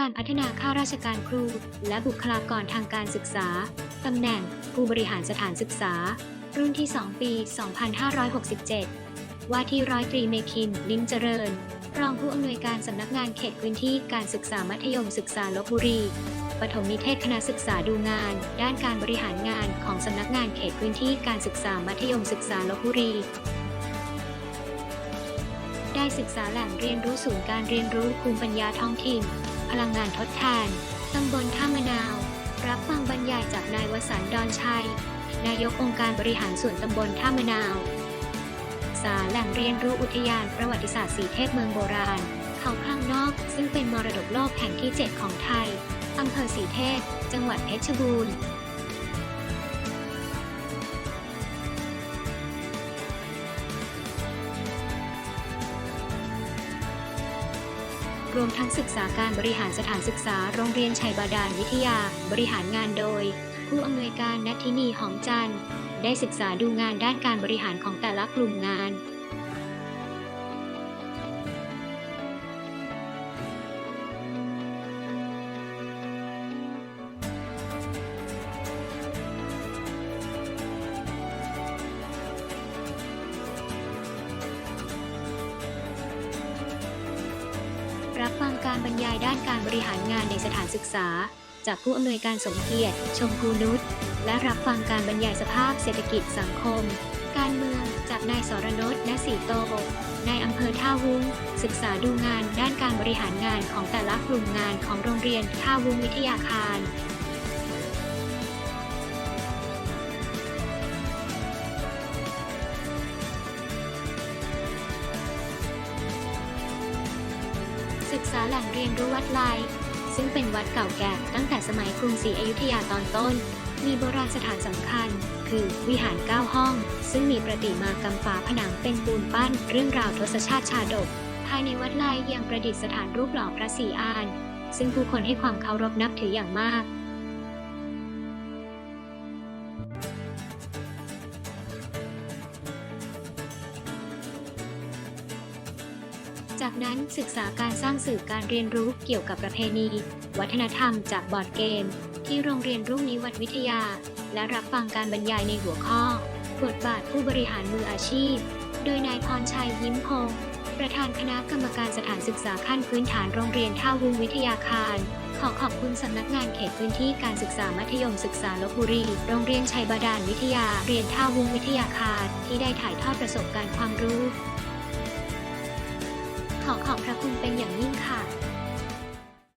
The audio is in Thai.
การพัฒนาข้าราชการครู และบุคลากรทางการศึกษา ตำแหน่งผู้บริหารสถานศึกษา รุ่นที่ 2 ปี 2567 ว่าที่ร้อยตรีเมคิน ลิ้มเจริญ รองผู้อำนวยการสำนักงานเขตพื้นที่การศึกษามัธยมศึกษาลบบุรี ปฐมนิเทศคณะศึกษาดูงาน ด้านการบริหารงานของสำนักงานเขตพื้นที่การศึกษามัธยมศึกษาลบบุรี ได้ศึกษาแหล่งเรียนรู้ศูนย์การเรียนรู้ภูมิปัญญาท้องถิ่น พลังงานทดแทนตำบลท่ามะนาว รับฟังบรรยายจากนายวสันต์ดอนชัย นายกองค์การบริหารส่วนตำบลท่ามะนาว สาแหล่งเรียนรู้อุทยานประวัติศาสตร์สีเทพเมืองโบราณ เขาข้างนอก ซึ่งเป็นมรดกโลกแห่งที่ 7 ของไทยอำเภอสีเทพ จังหวัดเพชรบูรณ์ รวมทั้งศึกษาการบริหารสถานศึกษาโรงเรียนชัยบาดาลวิทยา บริหารงานโดย ผู้อำนวยการนัทินีหอมจันทร์ได้ศึกษาดูงานด้านการบริหารของแต่ละกลุ่มงาน รับฟังการบรรยายด้านการบริหารงานในสถานศึกษา จากผู้อำนวยการสมเกียรติ ชมพูนุชและรับฟังการบรรยายสภาพเศรษฐกิจสังคม การเมืองจากนายสรนศณสีโตนายอำเภอท่าวุ้ง ศึกษาดูงานด้านการบริหารงานของแต่ละกลุ่มงานของโรงเรียนท่าวุ้งวิทยาคาร ศึกษาแหล่งเรียนรู้วัดไลยซึ่งเป็นวัดเก่าแก่ตั้งแต่สมัยกรุงศรีอยุธยาตอนต้น มีโบราณสถานสำคัญ คือวิหารเก้าห้อง ซึ่งมีประติมากรรมฝาผนังเป็นปูนปั้น เรื่องราวทศชาติชาดก ภายในวัดไลยยังประดิษฐานรูปหล่อพระศรีอาน ซึ่งผู้คนให้ความเคารพนับถืออย่างมาก จากนั้นศึกษาการสร้างสื่อการเรียนรู้เกี่ยวกับประเพณี วัฒนธรรมจากบอร์ดเกม ที่โรงเรียนรุ่งนิวัฒนวิทยา และรับฟังการบรรยายในหัวข้อ บทบาทผู้บริหารมืออาชีพ โดยนายพรชัยยิ้มพงศ์ประธานคณะกรรมการสถานศึกษาขั้นพื้นฐานโรงเรียนท่าวุ้งวิทยาคาร ขอขอบคุณสำนักงานเขตพื้นที่การศึกษามัธยมศึกษาลบบุรี โรงเรียนชัยบาดาลวิทยา เรียนท่าวุ้งวิทยาคาร ที่ได้ถ่ายทอดประสบการณ์ความรู้ ขอขอบพระคุณเป็นอย่างยิ่งค่ะ